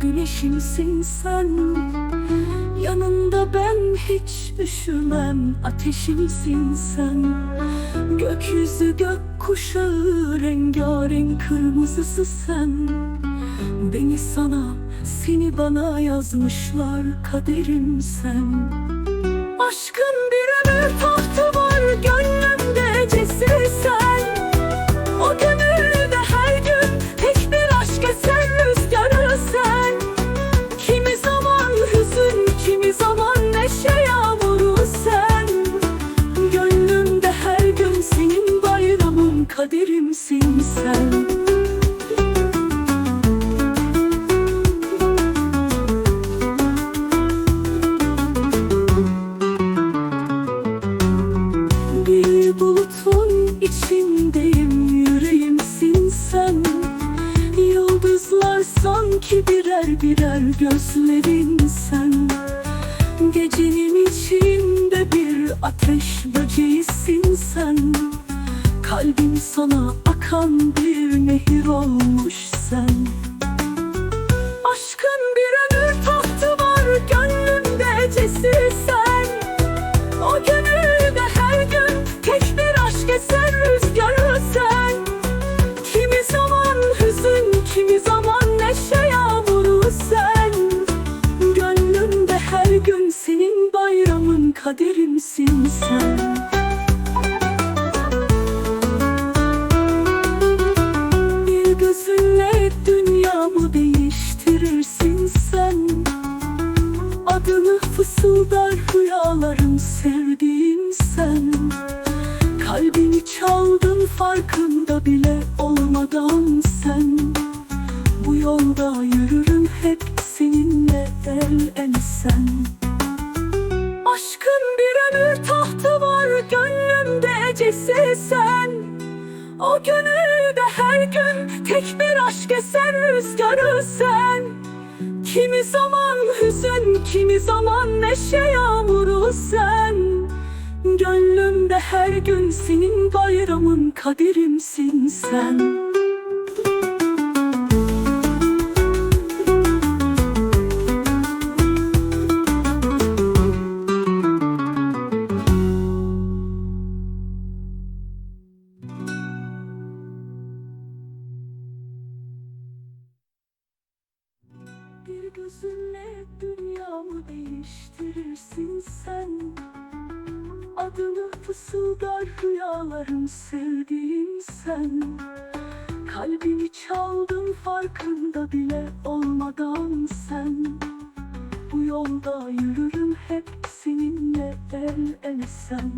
güneşimsin sen. Yanında ben hiç üşümem Ateşimsin sen. Gökyüzü gök kuşağı Rengarenk kırmızısı sen. Beni sana, seni bana yazmışlar Kaderim sen. Aşkın bir sanki birer birer gözlerin sen. Gecenin içinde bir ateş böceğisin sen. Kalbim sana akan bir nehir olmuş sen. Aşkın bir ömür kaderimsin sen? Bir gözünle dünyamı değiştirirsin sen. Adını fısıldar rüyalarım sevdiğim sen. Kalbimi çaldın farkında bile olmadan sen. Bu yolda yürürüm hep seninle el ele sen Aşkın bir ömür tahtı var gönlümde ecesi sen. O gönülde her gün tek bir aşk eser rüzgarı sen. Kimi zaman hüzün, kimi zaman neşe yağmuru sen. Gönlümde her gün senin bayramın kaderimsin sen gözünle dünyamı değiştirirsin sen. Adını fısıldar rüyalarım sevdiğim sen. Kalbimi çaldın farkında bile olmadan sen. Bu yolda yürürüm hep seninle el ele sen